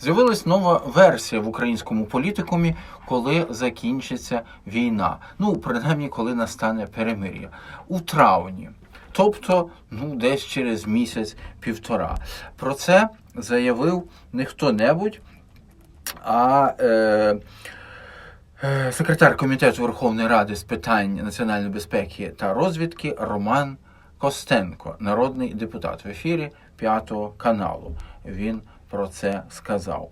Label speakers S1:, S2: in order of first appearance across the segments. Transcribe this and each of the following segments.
S1: З'явилась нова версія в українському політикумі, коли закінчиться війна. Ну, принаймні, коли настане перемир'я у травні. Тобто, ну, десь через місяць-півтора. Про це заявив не хто-небудь, а е, е, секретар комітету Верховної Ради з питань національної безпеки та розвідки Роман Костенко, народний депутат в ефірі П'ятого каналу. Він про це сказав.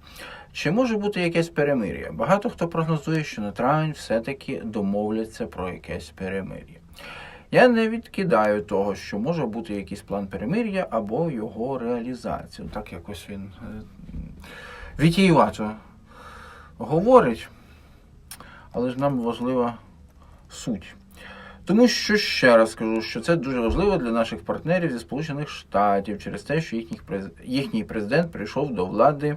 S1: Чи може бути якесь перемир'я? Багато хто прогнозує, що на травень все-таки домовляться про якесь перемир'я. Я не відкидаю того, що може бути якийсь план перемир'я або його реалізацію. Так якось він е, вітіювато говорить, але ж нам важлива суть. Тому що ще раз скажу, що це дуже важливо для наших партнерів зі Сполучених Штатів через те, що їхній, їхній президент прийшов до влади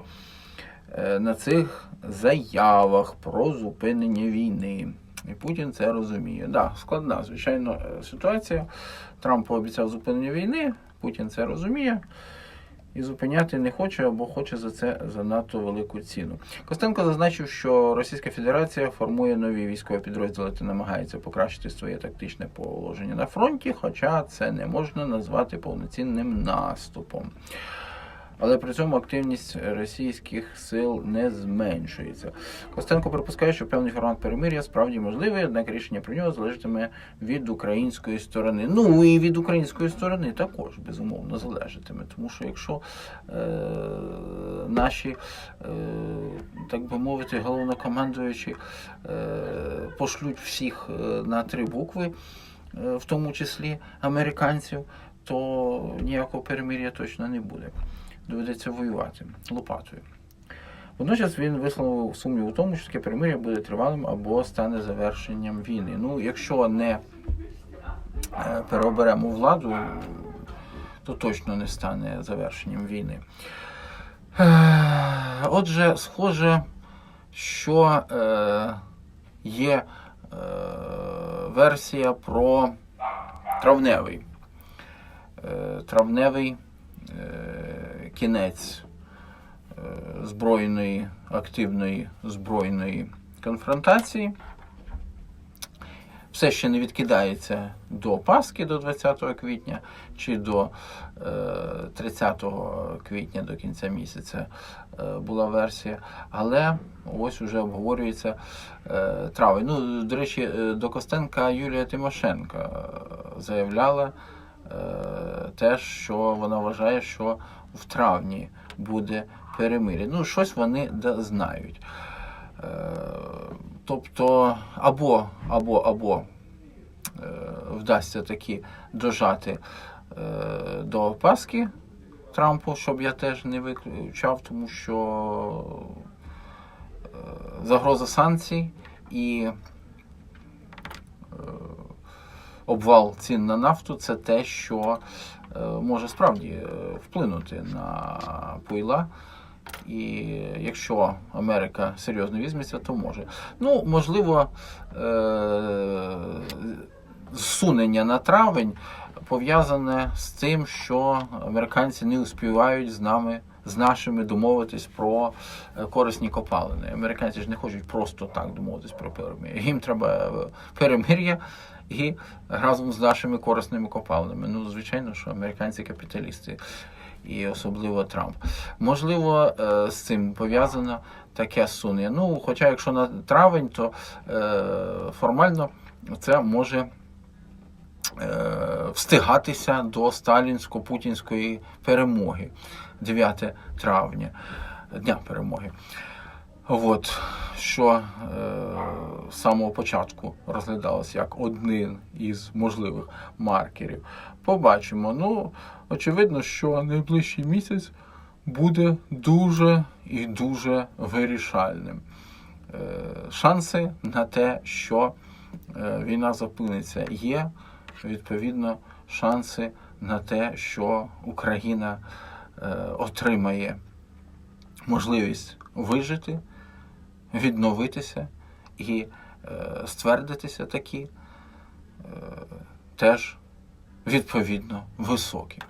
S1: е, на цих заявах про зупинення війни. І Путін це розуміє. Так, да, складна, звичайно, е, ситуація. Трамп пообіцяв зупинення війни, Путін це розуміє і зупиняти не хоче або хоче за це занадто велику ціну. Костенко зазначив, що Російська Федерація формує нові військові підрозділи та намагається покращити своє тактичне положення на фронті, хоча це не можна назвати повноцінним наступом. Але при цьому активність російських сил не зменшується. Костенко припускає, що певний формат перемир'я справді можливий, однак рішення про нього залежатиме від української сторони. Ну і від української сторони також безумовно залежатиме. Тому що якщо е, наші, е, так би мовити, головнокомандуючі е, пошлють всіх е, на три букви, е, в тому числі американців, то ніякого перемир'я точно не буде доведеться воювати лопатою. Водночас він висловив сумнів у тому, що таке перемир'я буде тривалим або стане завершенням війни. Ну, якщо не е, переоберемо владу, то точно не стане завершенням війни. Е, Отже, схоже, що е, є версія про травневий. Травневий кінець е, збройної, активної збройної конфронтації. Все ще не відкидається до Пасхи до 20 квітня чи до е, 30 квітня до кінця місяця е, була версія. Але ось уже обговорюється е, травень. Ну, до речі, е, до Костенка Юлія Тимошенко е, заявляла е, теж, що вона вважає, що в травні буде перемир'я. Ну, щось вони знають. Е, Тобто, або, або, або е, вдасться таки дожати до Пасхи Трампу, щоб я теж не виключав, тому що загроза санкцій і обвал цін на нафту це те, що е, може справді е, вплинути на пойла. І якщо Америка серйозно візьметься, то може. Ну, можливо, е- зсунення на травень пов'язане з тим, що американці не успівають з нами, з нашими домовитись про е, корисні копалини. Американці ж не хочуть просто так домовитись про перемир'я. Їм треба е, перемир'я і разом з нашими корисними копалинами. Ну, звичайно, що американці капіталісти і особливо Трамп. Можливо, е, з цим пов'язано таке сунення. Ну, хоча, якщо на травень, то формально це може встигатися до сталінсько-путінської перемоги 9 травня, дня перемоги. От, що е, з самого початку розглядалося як один із можливих маркерів. Побачимо. Ну, очевидно, що найближчий місяць буде дуже і дуже вирішальним. Е, шанси на те, що е, війна зупиниться, є. Відповідно, шанси на те, що Україна е, отримає можливість вижити, відновитися і е, ствердитися такі, е, теж відповідно високі.